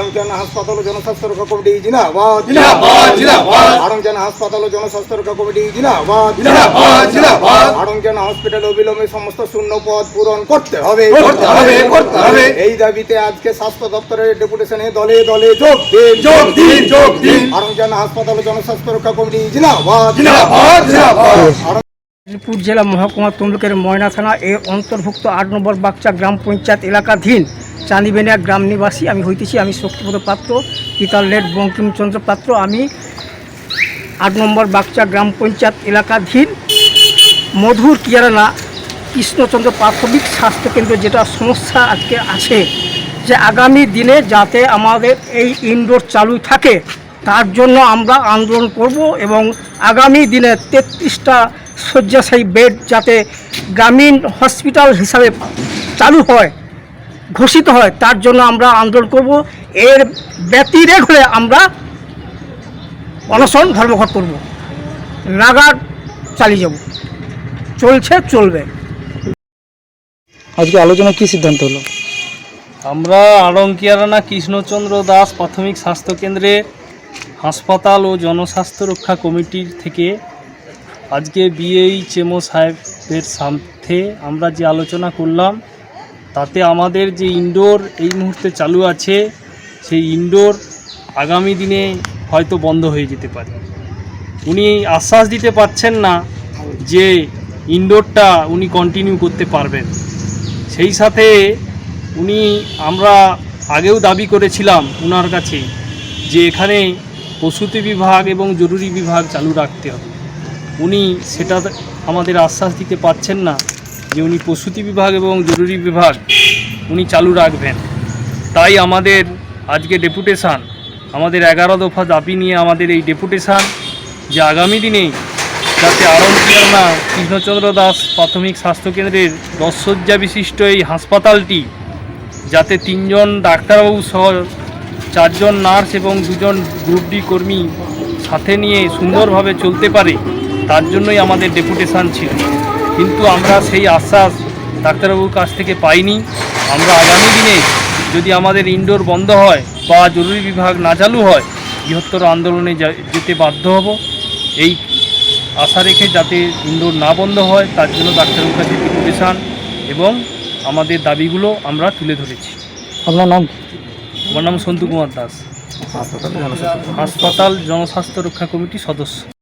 রক্ষা কমিটি জিনাবাদ জিন্দাবাদ, জিন্দাবাদ। আড়ংচান হাসপাতাল ও জনস্বাস্থ্য রক্ষা কমিটি জিনাবাদ জিন্দাবাদ, জিন্দাবাদ। আড়ংচান হসপিটাল অবিলম্বে সমস্ত শূন্য পদ পূরণ করতে হবে করতে হবে, করতে হবে। এই দাবিতে আজকে স্বাস্থ্য দপ্তরের ডেপুটেশনে দলে দলে যোগ দিন যোগ দিন, যোগ দিন। আড়ংচান হাসপাতাল জনস্বাস্থ্য রক্ষা কমিটি জিনাবাদ জিন্দাবাদ, জিন্দাবাদ। মেদিনীপুর জেলা মহকুমা তমলুকের ময়না থানা এর অন্তর্ভুক্ত আট নম্বর বাগচা গ্রাম পঞ্চায়েত এলাকাধীন চাঁদিবেনিয়া গ্রাম নিবাসী আমি হইতেছি, আমি শক্তিপদ পাত্র, পিতার লেট বঙ্কিমচন্দ্র পাত্র, আমি আট নম্বর বাগচা গ্রাম পঞ্চায়েত এলাকাধীন মধুর কিয়ারানা কৃষ্ণচন্দ্র প্রাথমিক স্বাস্থ্যকেন্দ্র যেটা সমস্যা আজকে আছে, যে আগামী দিনে যাতে আমাদের এই ইনডোর চালু থাকে, তার জন্য আমরা আন্দোলন করব এবং আগামী দিনে তেত্রিশটা শয্যাশায়ী বেড যাতে গ্রামীণ হসপিটাল হিসাবে চালু হয় ঘোষিত হয় তার জন্য আমরা আন্দোলন করব। এর ব্যতিরেক হলে আমরা অনশন ধর্মঘট করব। নাগাদ চালিয়ে যাব। চলছে চলবে। আজকে আলোচনায় কি সিদ্ধান্ত হলো? আমরা আড়ংকিয়ারানা কৃষ্ণচন্দ্র দাস প্রাথমিক স্বাস্থ্যকেন্দ্রে হাসপাতাল ও জনস্বাস্থ্য রক্ষা কমিটির থেকে আজকে বিএইচএমও সাহেবের সাথে আমরা যে আলোচনা করলাম, তাতে আমাদের যে ইনডোর এই মুহূর্তে চালু আছে, সেই ইনডোর আগামী দিনে হয়তো বন্ধ হয়ে যেতে পারে। উনি আশ্বাস দিতে পারছেন না যে ইনডোরটা উনি কন্টিনিউ করতে পারবেন। সেই সাথে উনি আমরা আগেও দাবি করেছিলাম ওনার কাছে যে এখানে প্রসূতি বিভাগ এবং জরুরি বিভাগ চালু রাখতে হবে। উনি সেটা আমাদের আশ্বাস দিতে পারছেন না যে উনি প্রসূতি বিভাগ এবং জরুরি বিভাগ উনি চালু রাখবেন। তাই আমাদের আজকে ডেপুটেশান, আমাদের এগারো দফা দাবি নিয়ে আমাদের এই ডেপুটেশান যে আগামী দিনে যাতে আরঙ্কিয়ানা কৃষ্ণচন্দ্র দাস প্রাথমিক স্বাস্থ্যকেন্দ্রের দশ শয্যা বিশিষ্ট এই হাসপাতালটি, যাতে তিনজন ডাক্তারবাবু সহ চারজন নার্স এবং দুজন গ্রুপ ডি কর্মী সাথে নিয়ে সুন্দরভাবে চলতে পারে। তার জন্যই আমাদের ডেপুটেশান ছিল। কিন্তু আমরা সেই আশ্বাস ডাক্তারবাবুর কাছ থেকে পাইনি। আমরা আগামী দিনে যদি আমাদের ইনডোর বন্ধ হয় বা জরুরি বিভাগ না চালু হয় বৃহত্তর আন্দোলনে যেতে বাধ্য হব। এই আশা রেখে যাতে ইনডোর না বন্ধ হয় তার জন্য ডাক্তারবাবুর কাছে ডেপুটেশান এবং আমাদের দাবিগুলো আমরা তুলে ধরেছি। আপনার নাম? আমার নাম সন্তু কুমার দাস। হাসপাতাল জনস্বাস্থ্য রক্ষা কমিটি সদস্য।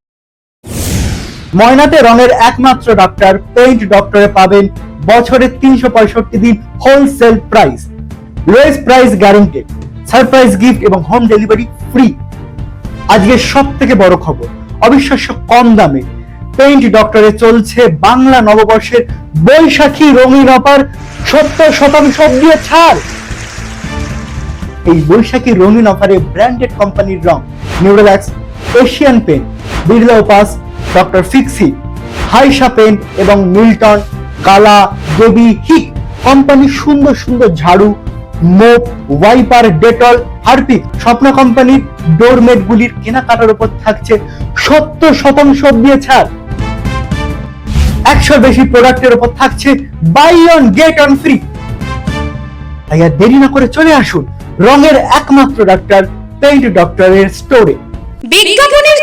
ময়নাতে রঙের একমাত্র ডক্টর পেইন্ট ডক্টরে পাবেন বছরে তিনশো পঁয়ষট্টি দিন wholesale price lowest price guaranteed surprise gift এবং হোম ডেলিভারি ফ্রি আজকের সব থেকে বড় খবর, অবিশ্বাস্য কম দামে পেইন্ট ডক্টরে চলছে বাংলা নববর্ষের বৈশাখী রঙিন অফার, সত্তর শতাংশ দিয়ে ছাড়। এই বৈশাখী রঙিন অফারে ব্র্যান্ডেড কোম্পানির রং Nerolac Asian paint Birla Opus doctor fixit হাইসা paint এবং মিল্টন, কালা দেবী হিক কোম্পানির সুন্দর সুন্দর ঝাড়ু, মোপ, ওয়াইপার, ডেটল, হারপিক, স্বপ্ন কোম্পানির ডোরমেট গুলির কেনাকাটার উপর থাকছে সত্তর শতাংশ দিয়ে ছাড়। একশোর বেশি প্রোডাক্টের উপর থাকছে buy one get one free তাই আর দেরি না করে চলে আসুন রঙের একমাত্র ডাক্তার পেইন্ট ডক্টরের স্টোরে